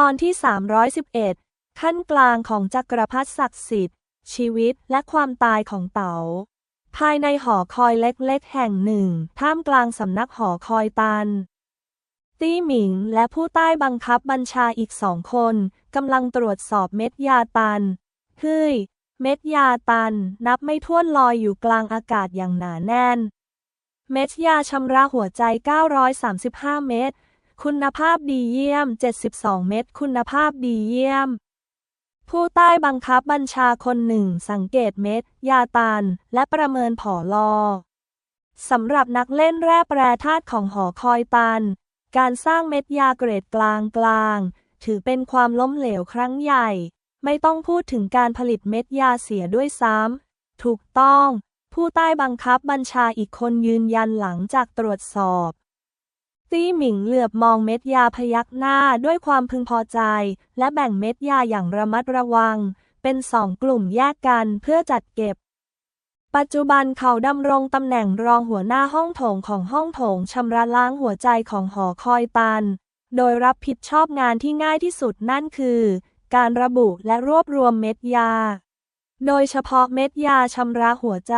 ตอนที่ 311 ขั้นกลางของจักรพรรดิศักดิ์สิทธิ์ ชีวิตและความตายของเต๋า ภายในหอคอยเล็กๆ แห่งหนึ่ง ท่ามกลางสำนักหอคอยตัน ตี้หมิงและผู้ใต้บังคับบัญชาอีกสองคนกำลังตรวจสอบเม็ดยาตันเฮ้ย เม็ดยาตันนับไม่ถ้วนลอยอยู่กลางอากาศอย่างหนาแน่น เม็ดยาชำระหัวใจ 935 เม็ด คุณภาพดีเยี่ยม 72 เม็ดคุณภาพดีเยี่ยม ผู้ใต้บังคับบัญชาคนหนึ่ง สังเกตเม็ด ยาตันและประเมินผอลอสำหรับนักเล่นแร่แปรธาตุของหอคอยตัน การสร้างเม็ดยาเกรดกลางกลาง ถือเป็นความล้มเหลวครั้งใหญ่ ไม่ต้องพูดถึงการผลิตเม็ดยาเสียด้วยซ้ำ ถูกต้อง ผู้ใต้บังคับบัญชาอีกคนยืนยันหลังจากตรวจสอบ ตี้หมิงเหลือบมองเม็ดยาพยักหน้าด้วยความพึงพอใจ และแบ่งเม็ดยาอย่างระมัดระวัง เป็นสองกลุ่มแยกกันเพื่อจัดเก็บ ปัจจุบันเขาดำรงตำแหน่งรองหัวหน้าห้องโถงของห้องโถงชำระล้างหัวใจของหอคอยตัน โดยรับผิดชอบงานที่ง่ายที่สุดนั่นคือ การระบุและรวบรวมเม็ดยา โดยเฉพาะเม็ดยาชำระหัวใจ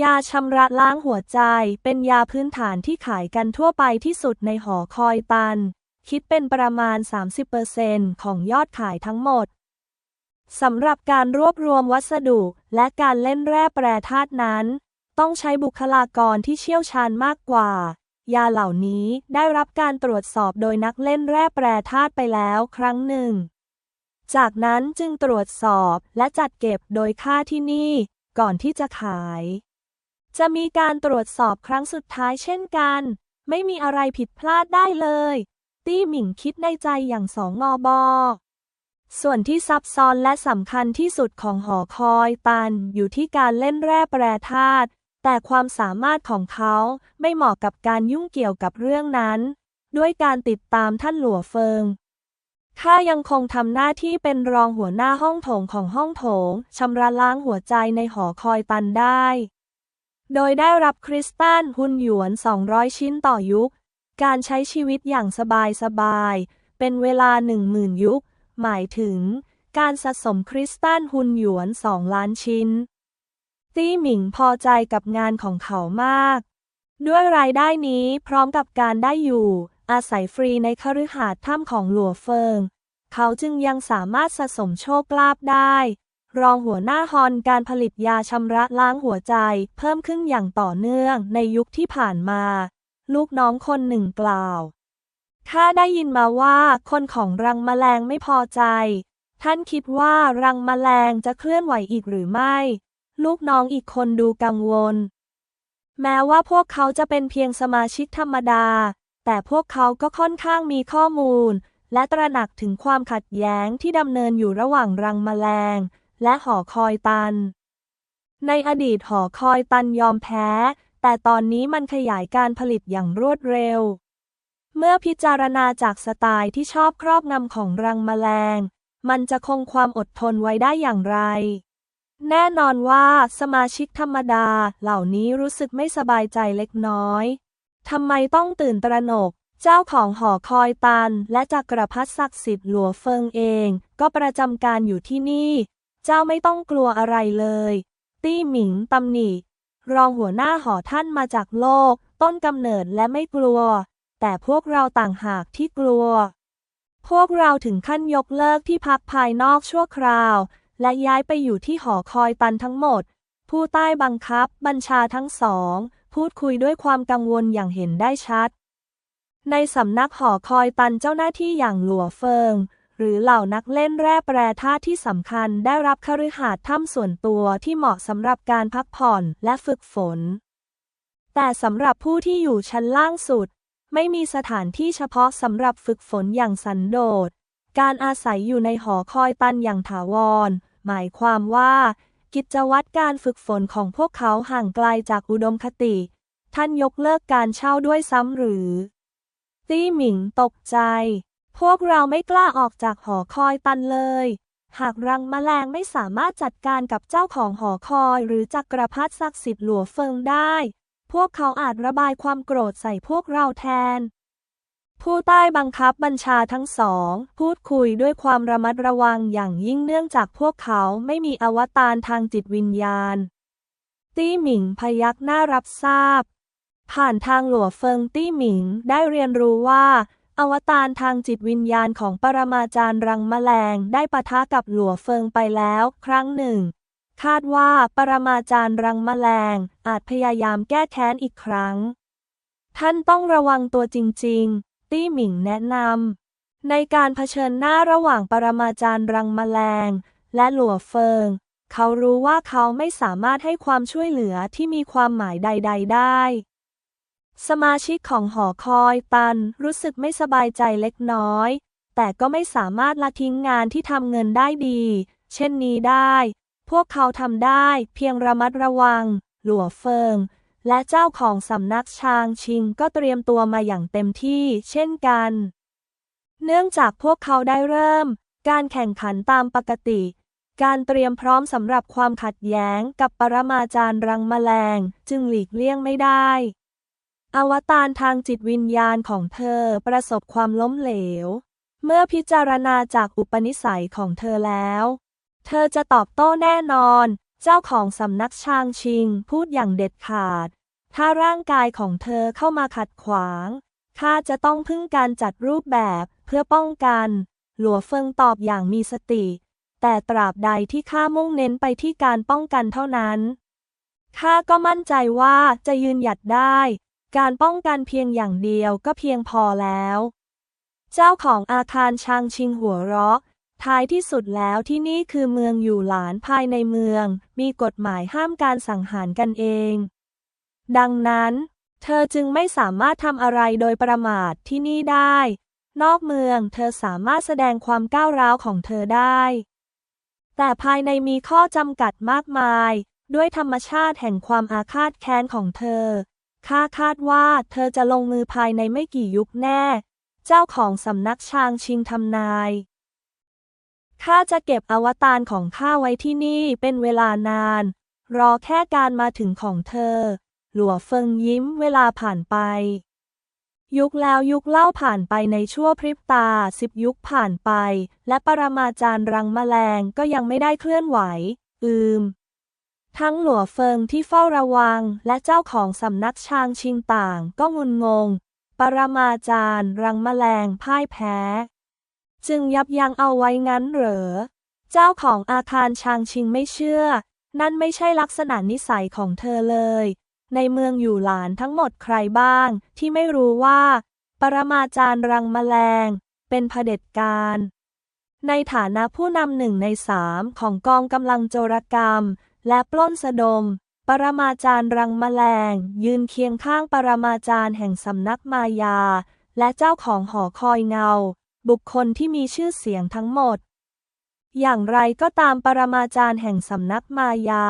ยาชำระล้างหัวใจ เป็นยาพื้นฐานที่ขายกันทั่วไปที่สุดในหอคอยตัน คิดเป็นประมาณ 30%ของยอดขายทั้งหมด สำหรับการรวบรวมวัสดุและการเล่นแร่แปรธาตุนั้น ต้องใช้บุคลากรที่เชี่ยวชาญมากกว่า ยาเหล่านี้ได้รับการตรวจสอบโดยนักเล่นแร่แปรธาตุไปแล้วครั้งหนึ่ง จากนั้นจึงตรวจสอบและจัดเก็บโดยค่าที่นี่ ก่อนที่จะขาย จะมีการตรวจสอบครั้งสุดท้ายเช่นกัน ไม่มีอะไรผิดพลาดได้เลย ตี้หมิงคิดในใจอย่างสองงอบอ ส่วนที่ซับซ้อนและสำคัญที่สุดของหอคอยตันอยู่ที่การเล่นแร่แปรธาตุแต่ความสามารถของเขาไม่เหมาะกับการยุ่งเกี่ยวกับเรื่องนั้น ด้วยการติดตามท่านหลัวเฟิงข้ายังคงทำหน้าที่เป็นรองหัวหน้าห้องโถงของห้องโถงชำระล้างหัวใจในหอคอยตันได้ โดยได้รับคริสตัลหุ่นหยวน 200 ชิ้นต่อยุค การใช้ชีวิตอย่างสบายๆเป็นเวลา 10,000 ยุค หมายถึง การสะสมคริสตัลหุ่นหยวน 2 ล้านชิ้น ตี้หมิงพอใจกับงานของเขามาก ด้วยรายได้นี้พร้อมกับการได้อยู่ อาศัยฟรีในคฤหาสน์ถ้ำของหลัวเฟิง เขาจึงยังสามารถสะสมโชคลาภได้ รองหัวหน้าฮอนการผลิตยาชำระล้างหัวใจ เพิ่มขึ้นอย่างต่อเนื่องในยุคที่ผ่านมา ลูกน้องคนหนึ่งกล่าวข้าได้ยินมาว่าคนของรังแมลงไม่พอใจ ท่านคิดว่ารังแมลงจะเคลื่อนไหวอีกหรือไม่ ลูกน้องอีกคนดูกังวล แม้ว่าพวกเขาจะเป็นเพียงสมาชิกธรรมดา แต่พวกเขาก็ค่อนข้างมีข้อมูล และตระหนักถึงความขัดแย้งที่ดำเนินอยู่ระหว่างรังแมลง และหอคอยตัน ในอดีตหอคอยตันยอมแพ้ แต่ตอนนี้มันขยายการผลิตอย่างรวดเร็ว เมื่อพิจารณาจากสไตล์ที่ชอบครอบงำของรังแมลง มันจะคงความอดทนไว้ได้อย่างไร แน่นอนว่าสมาชิกธรรมดาเหล่านี้รู้สึกไม่สบายใจเล็กน้อยทำไมต้องตื่นตระหนกเจ้าของหอคอยตันและจักรพรรดิศักดิ์สิทธิ์หลัวเฟิงเอง ก็ประจำการอยู่ที่นี่ เจ้าไม่ต้องกลัวอะไรเลย ตี้หมิงตำหนิ รองหัวหน้าหอท่านมาจากโลก ต้นกำเนิดและไม่กลัว แต่พวกเราต่างหากที่กลัว พวกเราถึงขั้นยกเลิกที่พักภายนอกชั่วคราว และย้ายไปอยู่ที่หอคอยตันทั้งหมด ผู้ใต้บังคับบัญชาทั้งสอง พูดคุยด้วยความกังวลอย่างเห็นได้ชัด ในสำนักหอคอยตันเจ้าหน้าที่อย่างหลัวเฟิง หรือเหล่านักเล่นแร่แปรธาตุที่สำคัญได้รับคฤหาสน์ถ้ำส่วนตัวที่เหมาะสำหรับการพักผ่อนและฝึกฝน แต่สำหรับผู้ที่อยู่ชั้นล่างสุด ไม่มีสถานที่เฉพาะสำหรับฝึกฝนอย่างสันโดษ การอาศัยอยู่ในหอคอยตันอย่างถาวร หมายความว่า กิจวัตรการฝึกฝนของพวกเขาห่างไกลจากอุดมคติ ท่านยกเลิกการเช่าด้วยซ้ำหรือ ตี้หมิงตกใจ พวกเราไม่กล้าออกจากหอคอยตันเลย หากรังแมลงไม่สามารถจัดการกับเจ้าของหอคอยหรือจักรพรรดิศักดิ์สิทธิ์หลัวเฟิงได้ พวกเขาอาจระบายความโกรธใส่พวกเราแทน ผู้ใต้บังคับบัญชาทั้งสอง พูดคุยด้วยความระมัดระวังอย่างยิ่งเนื่องจากพวกเขาไม่มีอวตารทางจิตวิญญาณ ตี้หมิงพยักหน้ารับทราบ ผ่านทางหลัวเฟิงตี้หมิงได้เรียนรู้ว่า อวตารทางจิตวิญญาณของปรมาจารย์รังแมลงได้ปะทะกับหลัวเฟิงไปแล้ว ครั้งหนึ่ง คาดว่าปรมาจารย์รังแมลงอาจพยายามแก้แค้นอีกครั้ง ท่านต้องระวังตัวจริง ๆ ตี้หมิงแนะนำในการเผชิญหน้าระหว่างปรมาจารย์รังแมลง และหลัวเฟิง เขารู้ว่าเขาไม่สามารถให้ความช่วยเหลือที่มีความหมายใด ๆ ได้ สมาชิกของหอคอยตันรู้สึกไม่สบายใจเล็กน้อย แต่ก็ไม่สามารถละทิ้งงานที่ทำเงินได้ดี เช่นนี้ได้ พวกเขาทำได้เพียงระมัดระวัง หลัวเฟิง และเจ้าของสำนักชางชิงก็เตรียมตัวมาอย่างเต็มที่เช่นกัน เนื่องจากพวกเขาได้เริ่ม การแข่งขันตามปกติ การเตรียมพร้อมสำหรับความขัดแย้งกับปรมาจารย์รังแมลงจึงหลีกเลี่ยงไม่ได้ อวตารทางจิตวิญญาณของเธอประสบความล้มเหลว เมื่อพิจารณาจากอุปนิสัยของเธอแล้ว เธอจะตอบโต้แน่นอน เจ้าของสำนักชางชิงพูดอย่างเด็ดขาด ถ้าร่างกายของเธอเข้ามาขัดขวาง ข้าจะต้องพึ่งการจัดรูปแบบเพื่อป้องกัน หลัวเฟิงตอบอย่างมีสติ แต่ตราบใดที่ข้ามุ่งเน้นไปที่การป้องกันเท่านั้น ข้าก็มั่นใจว่าจะยืนหยัดได้ การป้องกันเพียงอย่างเดียวก็เพียงพอแล้ว เจ้าของอาคารชางชิงหัวเราะ ท้ายที่สุดแล้วที่นี่คือเมืองอยู่หลานภายในเมือง มีกฎหมายห้ามการสังหารกันเอง ดังนั้น เธอจึงไม่สามารถทำอะไรโดยประมาทที่นี่ได้ นอกเมืองเธอสามารถแสดงความก้าวร้าวของเธอได้ แต่ภายในมีข้อจำกัดมากมาย ด้วยธรรมชาติแห่งความอาฆาตแค้นของเธอ ข้าคาดว่าเธอจะลงมือภายในไม่กี่ยุคแน่ เจ้าของสำนักชางชิงทำนาย ข้าจะเก็บอวตารของข้าไว้ที่นี่เป็นเวลานาน รอแค่การมาถึงของเธอ หลัวเฟิงยิ้มเวลาผ่านไป ยุคแล้วยุคเล่าผ่านไปในชั่วพริบตาสิบยุคผ่านไป และปรมาจารย์รังแมลงก็ยังไม่ได้เคลื่อนไหว อืม ทั้งหลัวเฟิงที่เฝ้าระวัง และเจ้าของสำนักชางชิงต่างก็งุนงง ปรมาจารย์ รังแมลงพ่ายแพ้ จึงยับยั้งเอาไว้งั้นเหรอ เจ้าของอาคารชางชิงไม่เชื่อ นั่นไม่ใช่ลักษณะนิสัยของเธอเลย ในเมืองอยู่หลานทั้งหมดใครบ้างที่ไม่รู้ว่า ปรมาจารย์รังแมลง เป็นเผด็จการ ในฐานะผู้นำหนึ่งในสามของกองกำลังโจรกรรม และปล้นสะดม ปรมาจารย์รังแมลง ยืนเคียงข้างปรมาจารย์แห่งสำนักมายา และเจ้าของหอคอยเงา บุคคลที่มีชื่อเสียงทั้งหมด อย่างไรก็ตามปรมาจารย์แห่งสำนักมายา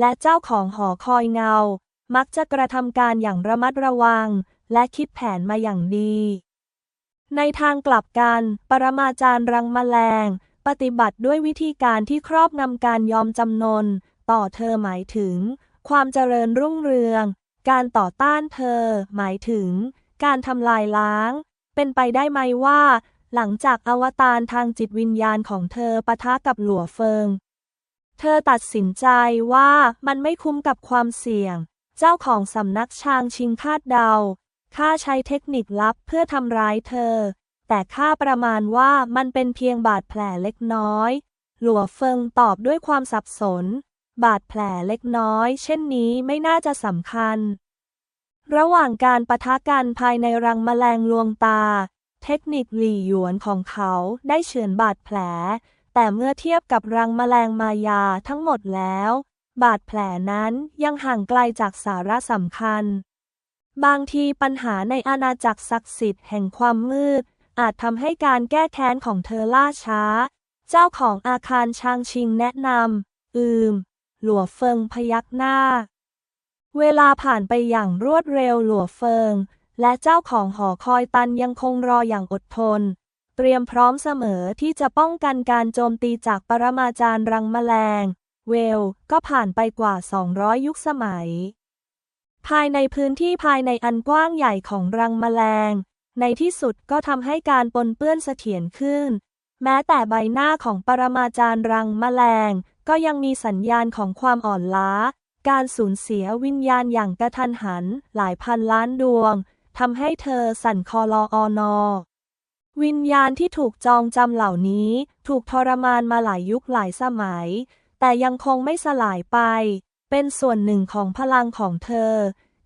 และเจ้าของหอคอยเงา มักจะกระทำการอย่างระมัดระวัง และคิดแผนมาอย่างดี ในทางกลับกัน ปรมาจารย์รังแมลง ปฏิบัติด้วยวิธีการที่ครอบงำการยอมจำนน ต่อเธอหมายถึง ความเจริญรุ่งเรือง การต่อต้านเธอ หมายถึง การทำลายล้าง เป็นไปได้ไหมว่า หลังจากอวตารทางจิตวิญญาณของเธอปะทะกับหลัวเฟิง เธอตัดสินใจว่ามันไม่คุ้มกับความเสี่ยง เจ้าของสำนักชางชิงคาดเดาข้าใช้เทคนิคลับเพื่อทำร้ายเธอ แต่ข้าประมาณว่ามันเป็นเพียงบาดแผลเล็กน้อย หลัวเฟิงตอบด้วยความสับสน บาดแผลเล็กน้อย เช่นนี้ไม่น่าจะสำคัญ ระหว่างการปะทะกันภายในรังแมลงลวงตา เทคนิคหลี่หยวนของเขาได้เฉือนบาดแผล แต่เมื่อเทียบกับรังแมลงมายาทั้งหมดแล้ว บาดแผลนั้นยังห่างไกลจากสาระสำคัญ บางทีปัญหาในอาณาจักรศักดิ์สิทธิ์แห่งความมืด อาจทำให้การแก้แค้นของเธอล่าช้า เจ้าของอาคารชางชิงแนะนำอืม หลัวเฟิงพยักหน้า เวลาผ่านไปอย่างรวดเร็วหลัวเฟิง และเจ้าของหอคอยตันยังคงรออย่างอดทน เตรียมพร้อมเสมอที่จะป้องกันการโจมตีจากปรมาจารย์รังแมลง เวลก็ผ่านไปกว่า 200 ยุคสมัย ภายในพื้นที่ภายในอันกว้างใหญ่ของรังแมลง ในที่สุดก็ทำให้การปนเปื้อนเสถียรขึ้น แม้แต่ใบหน้าของปรมาจารย์รังแมลง ก็ยังมีสัญญาณของความอ่อนล้า การสูญเสียวิญญาณอย่างกระทันหันหลายพันล้านดวงทำให้เธอสั่นคอลออนอ วิญญาณที่ถูกจองจำเหล่านี้ ถูกทรมานมาหลายยุคหลายสมัย แต่ยังคงไม่สลายไป เป็นส่วนหนึ่งของพลังของเธอ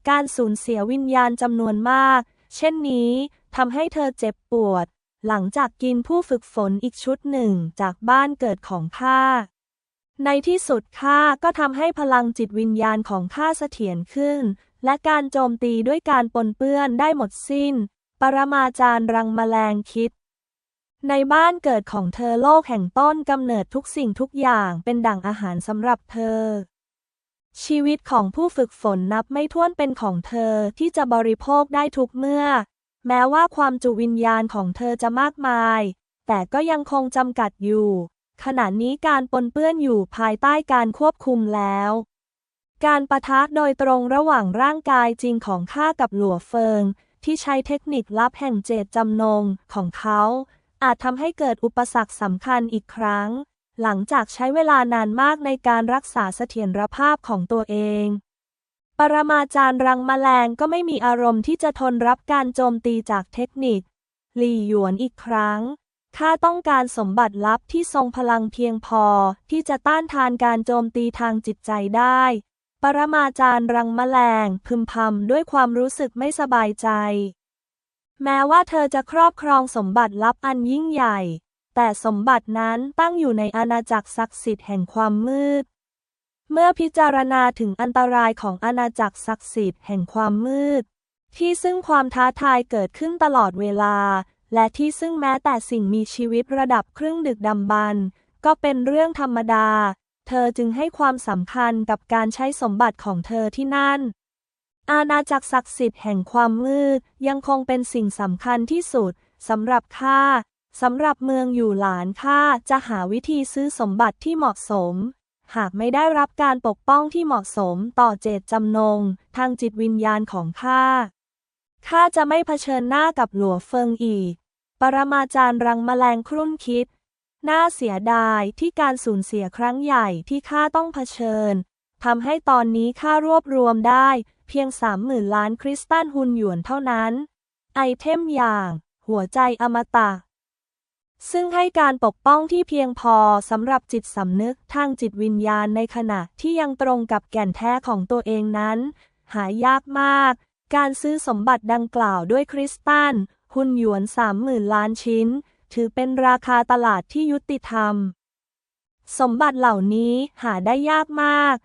การสูญเสียวิญญาณจำนวนมาก เช่นนี้ทำให้เธอเจ็บปวด หลังจากกินผู้ฝึกฝนอีกชุดหนึ่งจากบ้านเกิดของข้า ในที่สุดข้าก็ทำให้พลังจิตวิญญาณของข้าเสถียรขึ้น และการโจมตีด้วยการปนเปื้อนได้หมดสิ้น ปรมาจารย์รังแมลงคิด ในบ้านเกิดของเธอโลกแห่งต้นกำเนิดทุกสิ่งทุกอย่างเป็นดั่งอาหารสำหรับเธอ ชีวิตของผู้ฝึกฝนนับไม่ถ้วนเป็นของเธอที่จะบริโภคได้ทุกเมื่อ แม้ว่าความจุวิญญาณของเธอจะมากมาย แต่ก็ยังคงจำกัดอยู่ ขณะนี้การปนเปื้อนอยู่ภายใต้การควบคุมแล้ว การประทะโดยตรงระหว่างร่างกายจริงของข้ากับหลัวเฟิง ที่ใช้เทคนิคลับแห่งเจตจำนงของเขา อาจทำให้เกิดอุปสรรคสำคัญอีกครั้ง หลังจากใช้เวลานานมากในการรักษาเสถียรภาพของตัวเอง ปรมาจารย์รังมแมลงก็ไม่มีอารมณ์ที่จะทนรับการโจมตีจากเทคนิคหลี่หยวนอีกครั้ง ข้าต้องการสมบัติลับที่ทรงพลังเพียงพอ ที่จะต้านทานการโจมตีทางจิตใจได้ ปรมาจารย์รังแมลงพึมพำด้วยความรู้สึกไม่สบายใจ แม้ว่าเธอจะครอบครองสมบัติลับอันยิ่งใหญ่ แต่สมบัตินั้นตั้งอยู่ในอาณาจักรศักดิ์สิทธิ์แห่งความมืด เมื่อพิจารณาถึงอันตรายของอาณาจักรศักดิ์สิทธิ์แห่งความมืดที่ซึ่งความท้าทายเกิดขึ้นตลอดเวลา และที่ซึ่งแม้แต่สิ่งมีชีวิตระดับครึ่งดึกดำบรรพ์ก็เป็นเรื่องธรรมดา เธอจึงให้ความสำคัญกับการใช้สมบัติของเธอที่นั่น อาณาจักรศักดิ์สิทธิ์แห่งความมืดยังคงเป็นสิ่งสำคัญที่สุดสำหรับข้าสำหรับเมืองอยู่หลานข้าจะหาวิธีซื้อสมบัติที่เหมาะสม หากไม่ได้รับการปกป้องที่เหมาะสมต่อเจตจำนง ทางจิตวิญญาณของข้าข้าจะไม่เผชิญหน้ากับหลัวเฟิงอีก ปรมาจารย์รังแมลงครุ่นคิด น่าเสียดายที่การสูญเสียครั้งใหญ่ที่ข้าต้องเผชิญทำให้ตอนนี้ข้ารวบรวมได้ เพียงสามหมื่นล้านคริสตัลฮุนหยวนเท่านั้น ไอเทมอย่าง หัวใจอมตะ ซึ่งให้การปกป้องที่เพียงพอสำหรับจิตสำนึกทางจิตวิญญาณในขณะที่ยังตรงกับแก่นแท้ของตัวเองนั้น หายากมาก การซื้อสมบัติดังกล่าวด้วยคริสตัล ฮุนหยวนสามหมื่นล้านชิ้น ถือเป็นราคาตลาดที่ยุติธรรม สมบัติเหล่านี้หาได้ยากมาก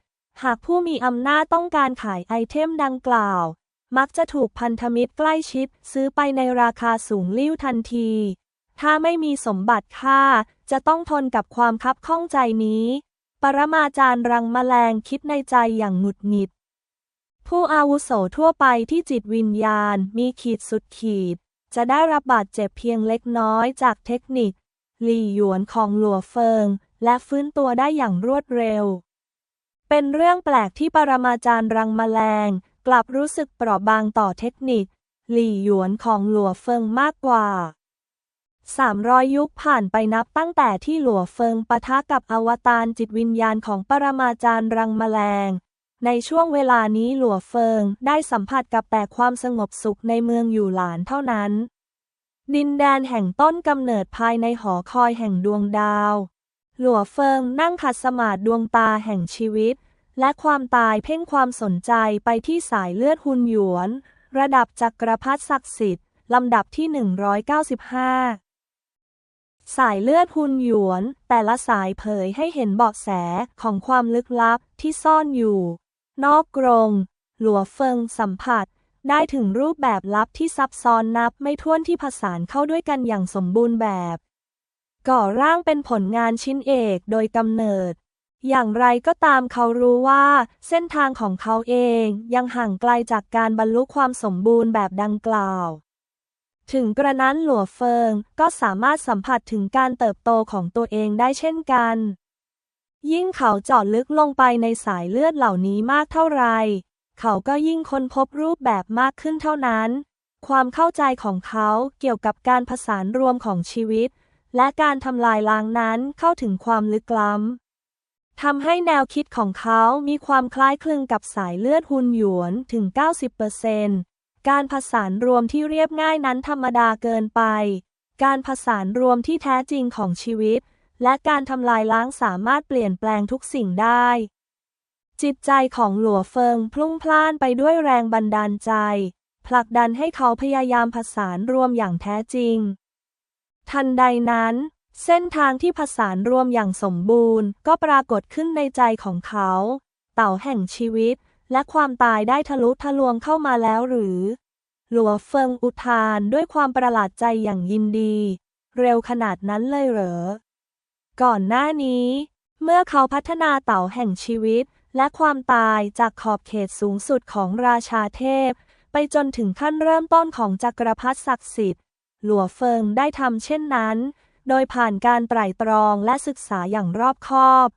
หากผู้มีอำนาจต้องการขายไอเทมดังกล่าว มักจะถูกพันธมิตรใกล้ชิด ซื้อไปในราคาสูงลิ่วทันที ถ้าไม่มีสมบัติค่า จะต้องทนกับความคับข้องใจนี้ ปรมาจารย์รังแมลงคิดในใจอย่างหงุดหงิดผู้อาวุโสทั่วไปที่จิตวิญญาณมีขีดสุดขีด จะได้รับบาดเจ็บเพียงเล็กน้อยจากเทคนิคหลี่หยวนของหลัวเฟิง และฟื้นตัวได้อย่างรวดเร็ว เป็นเรื่องแปลกที่ปรมาจารย์รังมแมลง กลับรู้สึกเปราะบางต่อเทคนิคหลี่หยวนของหลัวเฟิงมากกว่า 300 ยุคผ่านไปนับตั้งแต่ที่หลัวเฟิงปะทะกับอวตารจิตวิญญาณของปรมาจารย์รังมแมลง ในช่วงเวลานี้หลัวเฟิงได้สัมผัสกับแต่ความสงบสุขในเมืองอยู่หลานเท่านั้น ดินแดนแห่งต้นกำเนิดภายในหอคอยแห่งดวงดาว หลัวเฟิงนั่งขัดสมาธิดวงตาแห่งชีวิต และความตายเพ่งความสนใจไปที่สายเลือดหุนหยวน ระดับจักรพรรดิศักดิ์สิทธิ์ลำดับที่ 195สายเลือดหุนหยวน แต่ละสายเผยให้เห็นเบาะแสของความลึกลับที่ซ่อนอยู่ นอกกรง หลัวเฟิงสัมผัส ได้ถึงรูปแบบลับที่ซับซ้อนนับไม่ถ้วนที่ผสานเข้าด้วยกันอย่างสมบูรณ์แบบ ก่อร่างเป็นผลงานชิ้นเอกโดยกำเนิด อย่างไรก็ตามเขารู้ว่า เส้นทางของเขาเองยังห่างไกลจากการบรรลุความสมบูรณ์แบบดังกล่าว ถึงกระนั้นหลัวเฟิงก็สามารถสัมผัสถึงการเติบโตของตัวเองได้เช่นกัน ยิ่งเขาเจาะลึกลงไปในสายเลือดเหล่านี้มากเท่าไร เขาก็ยิ่งค้นพบรูปแบบมากขึ้นเท่านั้น ความเข้าใจของเขาเกี่ยวกับการผสานรวมของชีวิต และการทำลายล้างนั้นเข้าถึงความลึกล้ำทำให้แนวคิดของเขามีความคล้ายคลึงกับสายเลือดฮุนหยวนถึง 90%การผสานรวมที่เรียบง่ายนั้นธรรมดาเกินไป การผสานรวมที่แท้จริงของชีวิต และการทำลายล้างสามารถเปลี่ยนแปลงทุกสิ่งได้ จิตใจของหลัวเฟิงพลุ่งพล่านไปด้วยแรงบันดาลใจ ผลักดันให้เขาพยายามผสานรวมอย่างแท้จริง ทันใดนั้น เส้นทางที่ผสานรวมอย่างสมบูรณ์ ก็ปรากฏขึ้นในใจของเขา เต่าแห่งชีวิต และความตายได้ทะลุทะลวงเข้ามาแล้วหรือ หลัวเฟิงอุทานด้วยความประหลาดใจอย่างยินดี เร็วขนาดนั้นเลยเหรอ ก่อนหน้านี้ เมื่อเขาพัฒนาเต่าแห่งชีวิต และความตายจากขอบเขตสูงสุดของราชาเทพ ไปจนถึงขั้นเริ่มต้นของจักรพรรดิศักดิ์สิทธิ์ หลัวเฟิงได้ทำเช่นนั้น โดยผ่านการไตร่ตรองและศึกษาอย่างรอบคอบ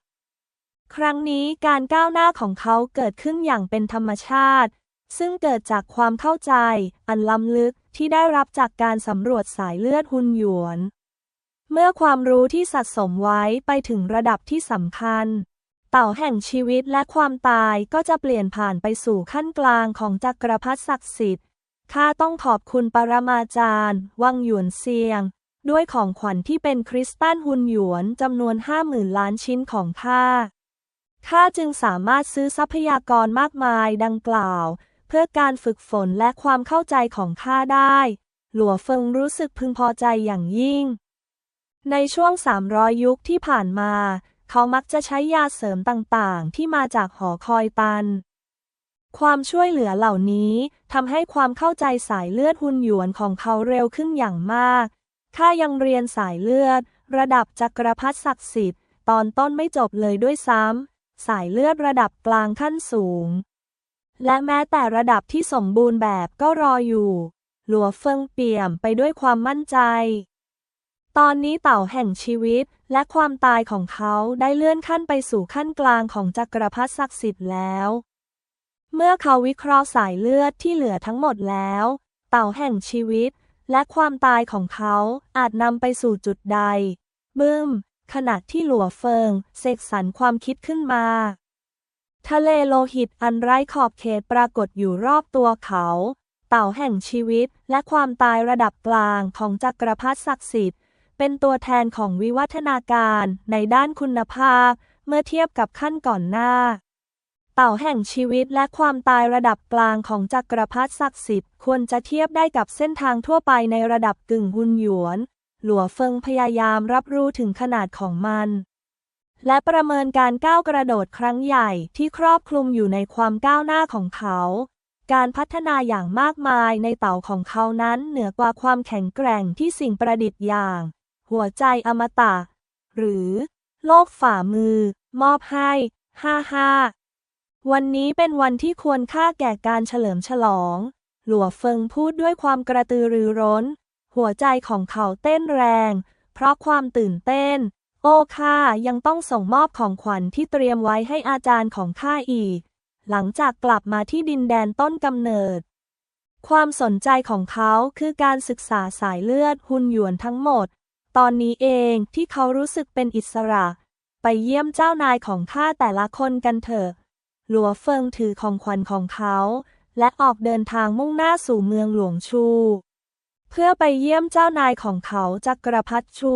ครั้งนี้การก้าวหน้าของเขาเกิดขึ้นอย่างเป็นธรรมชาติ ซึ่งเกิดจากความเข้าใจ อันล้ำลึกที่ได้รับจากการสำรวจสายเลือดฮุนหยวน เมื่อความรู้ที่สะสมไว้ไปถึงระดับที่สำคัญ เต่าแห่งชีวิตและความตายก็จะเปลี่ยนผ่านไปสู่ขั้นกลางของจักรพรรดิศักดิ์สิทธิ์ข้าต้องขอบคุณปรมาจารย์ วังหยวนเซียง ด้วยของขวัญที่เป็นคริสตัลฮุนหยวนจำนวนห้าหมื่นล้านชิ้นของข้าข้าจึงสามารถซื้อทรัพยากรมากมายดังกล่าว เพื่อการฝึกฝนและความเข้าใจของข้าได้ หลัวเฟิงรู้สึกพึงพอใจอย่างยิ่ง ในช่วง 300 ยุคที่ผ่านมา เขามักจะใช้ยาเสริมต่างๆ ที่มาจากหอคอยตัน ความช่วยเหลือเหล่านี้ทำให้ความเข้าใจสายเลือดฮุนหยวนของเขาเร็วขึ้นอย่างมาก ข้ายังเรียนสายเลือด ระดับจักรพรรดิศักดิ์สิทธิ์ ตอนต้นไม่จบเลยด้วยซ้ำ สายเลือดระดับกลางขั้นสูง และแม้แต่ระดับที่สมบูรณ์แบบก็รออยู่ หลัวเฟิงเปี่ยมไปด้วยความมั่นใจ ตอนนี้เต่าแห่งชีวิตและความตายของเขาได้เลื่อนขั้นไปสู่ขั้นกลางของจักรพรรดิศักดิ์สิทธิ์แล้ว เมื่อเขาวิเคราะห์สายเลือดที่เหลือทั้งหมดแล้ว เต่าแห่งชีวิตและความตายของเขาอาจนำไปสู่จุดใด บึ้ม ขณะที่หลัวเฟิงเสกสรรความคิดขึ้นมา ทะเลโลหิตอันไร้ขอบเขตปรากฏอยู่รอบตัวเขา เต่าแห่งชีวิตและความตายระดับกลางของจักรพรรดิศักดิ์สิทธิ์ เป็นตัวแทนของวิวัฒนาการในด้านคุณภาพ เมื่อเทียบกับขั้นก่อนหน้า เต่าแห่งชีวิตและความตายระดับกลางของจักรพรรดิศักดิ์สิทธิ์ควรจะเทียบได้กับเส้นทางทั่วไปในระดับกึ่งหุนหยวน หลัวเฟิงพยายามรับรู้ถึงขนาดของมัน และประเมินการก้าวกระโดดครั้งใหญ่ที่ครอบคลุมอยู่ในความก้าวหน้าของเขาการพัฒนาอย่างมากมายในเต่าของเขานั้นเหนือกว่าความแข็งแกร่งที่สิ่งประดิษฐ์อย่าง หัวใจอมตะ หรือ โลกฝ่ามือ มอบให้ ห้าห้า วันนี้เป็นวันที่ควรค่าแก่การเฉลิมฉลอง หลัวเฟิงพูดด้วยความกระตือรือร้น หัวใจของเขาเต้นแรง เพราะความตื่นเต้น โอ้ข้ายังต้องส่งมอบของขวัญที่เตรียมไว้ให้อาจารย์ของข้าอีก หลังจากกลับมาที่ดินแดนต้นกำเนิดความสนใจของเขาคือการศึกษาสายเลือดฮุนหยวนทั้งหมด ตอนนี้เองที่เขารู้สึกเป็นอิสระ ไปเยี่ยมเจ้านายของข้าแต่ละคนกันเถอะ หลัวเฟิงถือของขวัญของเขา และออกเดินทางมุ่งหน้าสู่เมืองหลวงชู เพื่อไปเยี่ยมเจ้านายของเขาจักรพัรดิชู